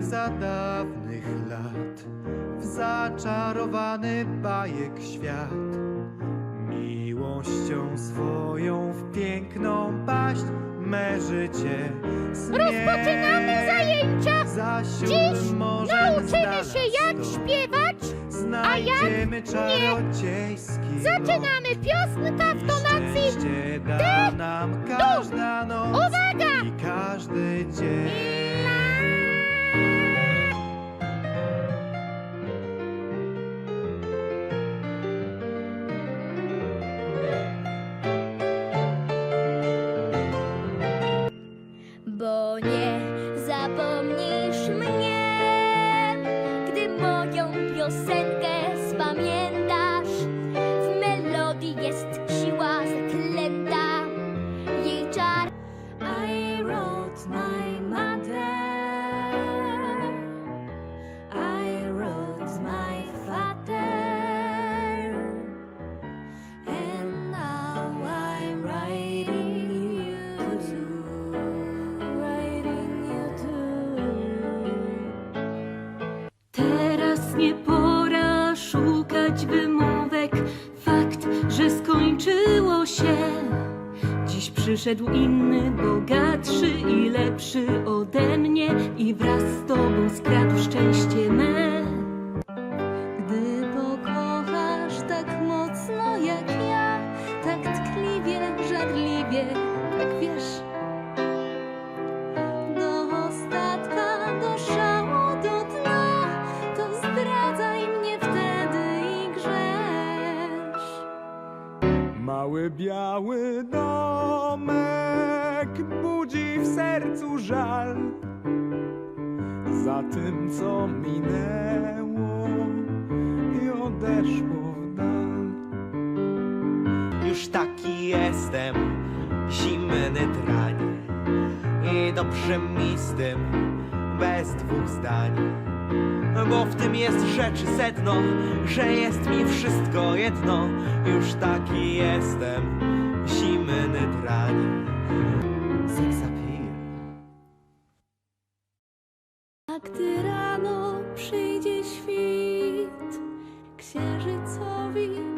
za dawnych lat w zaczarowany bajek świat. Miłością swoją w piękną paść me życie Rozpoczynamy zajęcia! Za Dziś nauczymy się jak śpiewać. Znajdziemy czarodziejski Zaczynamy piosenka w tonacji da nam każda noc Uwaga! i każdy dzień. Zapomnisz mnie, gdy moją piosenkę wymówek. Fakt, że skończyło się. Dziś przyszedł inny, bogatszy i lepszy ode mnie i wraz z tobą skradł szczęście Mały biały domek budzi w sercu żal za tym, co minęło i odeszło w dal. Już taki jestem, zimny drań i dobrze mi z tym, bez dwóch zdań. Bo w tym jest rzecz sedno, że jest mi wszystko jedno. Już taki jestem, zimny drań. Seksapil. A gdy rano przyjdzie świt księżycowi